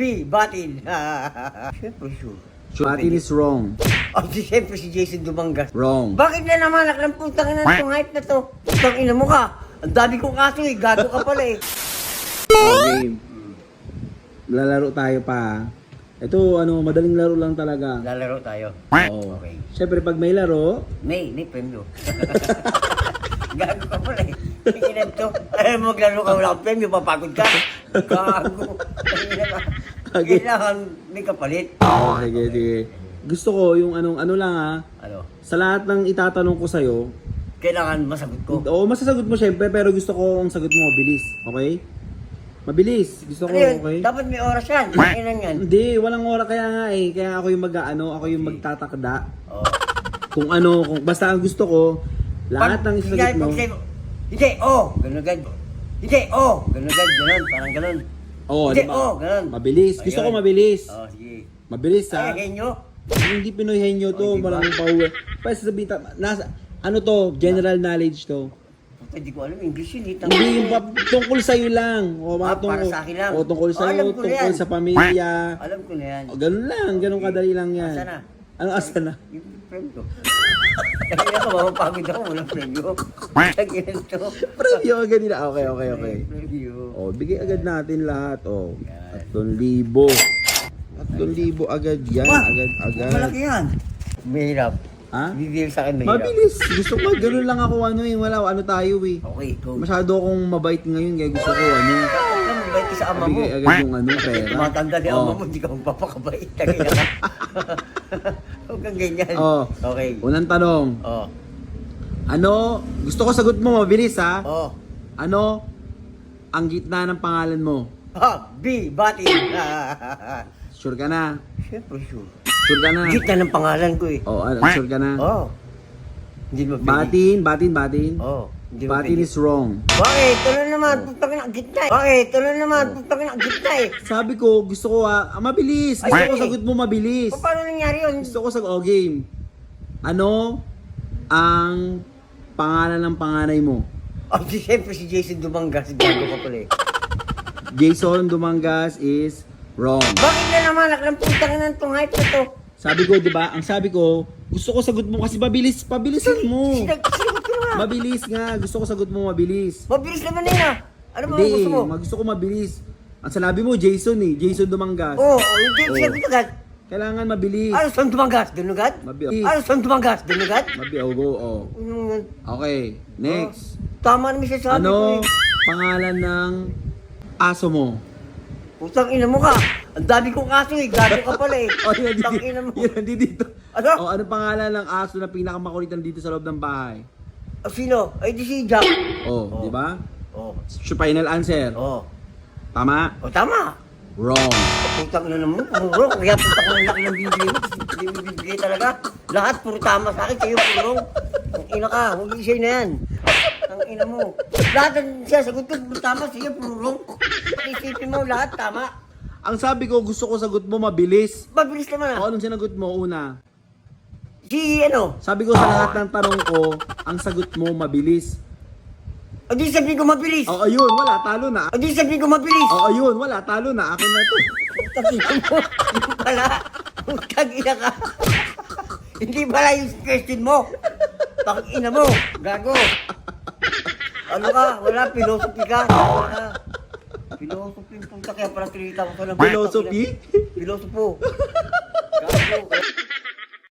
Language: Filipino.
B. Batin. Siyempre, sure. Batin is wrong. Oh, di siyempre si Jason Dumangas. Wrong. Bakit na naman anak ng putang ina itong hype na to? Putang ina mo ka. Ang dami kong kaso eh. Gago ka pala eh. Okay. Lalaro tayo pa. Ito, ano, madaling laro lang talaga. Lalaro tayo. Oo. Okay. Siyempre, pag may laro, May, may premyo. Gago ka pala eh. Tingnan to. Alam mo, maglaro ka, wala kang premyo, papagod ka. Gago. Tingnan ka. Okay. Kailangan may kapalit. oh, sige, sige. Gusto ko yung anong, ano lang ha, Ano? sa lahat ng itatanong ko sa'yo, Kailangan masagot ko. oo, masasagot mo syempre, pero gusto ko ang sagot mo mabilis, okay? Mabilis, gusto ko, Ano yun? okay? Dapat may oras yan. Kailan yan? Hindi, walang oras kaya nga eh, kaya ako yung mag-ano, ako yung magtatakda. Oh. Kung ano, kung basta ang gusto ko, lahat ng isasagot mo, Hindi, oh, ganun agad. Hindi, oh, ganun agad, ganun, parang ganun. Oh, Hindi, diba? oh, ganun. Mabilis, gusto ko Ayun. mabilis. Oh, sige. Mabilis ha. Ay, henyo. Hindi Pinoy henyo to, Oh, diba? maraming pauwi. Pa sabihin, ta- nasa, ano to, general knowledge to. Hindi ko alam, English yun, hitang. Hindi yung pa- tungkol sa'yo lang. O, mga Ah, para tungkol, sa akin lang. O, tungkol Oh, sa'yo, alam ko na tungkol yan. sa pamilya. Alam ko na yan. O, ganun lang, ganun kadali lang yan. Asa Anong asa na? Yung ko. Kaya ako, mapapagod ako, walang premyo. Kaya to. Preview agad nila. Okay, okay, okay. Premyo. O, bigay agad natin lahat. O, Yan. 3,000. 3,000 agad yan. Agad, agad. Malaki yan. Mahirap. Ha? Bibigay sa akin mahirap. Mabilis. Gusto ko, ganun lang ako ano eh. Wala, ano tayo eh. Okay, go. Masyado akong mabait ngayon kaya gusto ko ano. Alam mo, bait ka sa ama mo. Bigay agad yung ano, pera. Tumatanda ni Oh. ama mo, hindi ka magpapakabait. Huwag kang ganyan. Oh. Okay. Unang tanong. Oh. Ano, gusto ko sagot mo mabilis ha. Oh. Ano ang gitna ng pangalan mo? Ha, B, Batin. Sure ka na? Siyempre, sure. Sure ka na? Gitna ng pangalan ko eh. Oh, ano, sure ka na? Oh. Hindi mo pwede. Batin, batin, batin. Oh. Hindi mo Batin pwede. is wrong. Bakit? Tuloy naman, putang ina, gitna eh. Bakit? Tuloy naman, putang ina, gitna eh. Sabi ko, gusto ko ah, ah, mabilis. Gusto Ay, ko sagot mo mabilis. Pa- Paano nangyari yun? Gusto ko sagot, oh game. Ano ang pangalan ng panganay mo? Oh, di siyempre si Jason Dumangas. Gago ka pala eh. Jason Dumangas is wrong. Bakit na naman, naklang putang ina itong hype na to? Sabi ko, di ba? Ang sabi ko, gusto ko sagot mo kasi mabilis. Pabilisan mo. Sinag, sinagot ko na nga. Mabilis nga. Gusto ko sagot mo mabilis. Mabilis naman na yun ah. Ano ba ang Hindi, gusto mo? mag- gusto ko mabilis. Ang sinabi mo, Jason eh. Jason Dumangas. Oo, oh, hindi Oo. sinagot agad. Kailangan mabilis. Ano saan Dumangas? Doon agad? Mabilis. Ano saan Dumangas? Doon agad? Mabi, oh, go, oh. Ano? Okay, next. Tama naman siya sabi ko Ano eh. pangalan ng aso mo? Putang ina mo ka. Ang dami kong kaso eh. Gago ka pala eh. Oh, yan Putang dito. ina mo. Yan dito. Ano? Oh, ano pangalan ng aso na pinakamakulitan dito sa loob ng bahay? Ah, Sino? Ay di si Jack. Oh, Oh. di ba? Oh. Siya final answer. Oh. Tama? Oh, tama. Wrong. Putang ina naman. Puro. Kaya putang ina laki ng bibigay mo. Hindi mo bibigay talaga. Lahat puro tama sa akin. Kayo puro. Ang ina ka. Huwag isay na yan. Ang ina mo. Lahat ng siya sagot ko. Puro tama. Sige, puro. Isipin mo lahat tama. Ang sabi ko, gusto ko sagot mo mabilis. Mabilis naman O ah. anong sinagot mo una? Si ano? Sabi ko sa lahat ng tanong ko, ang sagot mo mabilis. O di sabihin ko mabilis. O ayun, wala, talo na. O di sabihin ko mabilis. O ayun, wala, talo na. Akin na to. Tagina mo. Yung pala. Tagina ka. Hindi pala yung question mo. Tangina mo. Gago. Ano ka? Wala, philosophy ka. Wala. Philosophy. Punta kaya pala tinita ko sa lang. Philosophy? Philosophy. Gago.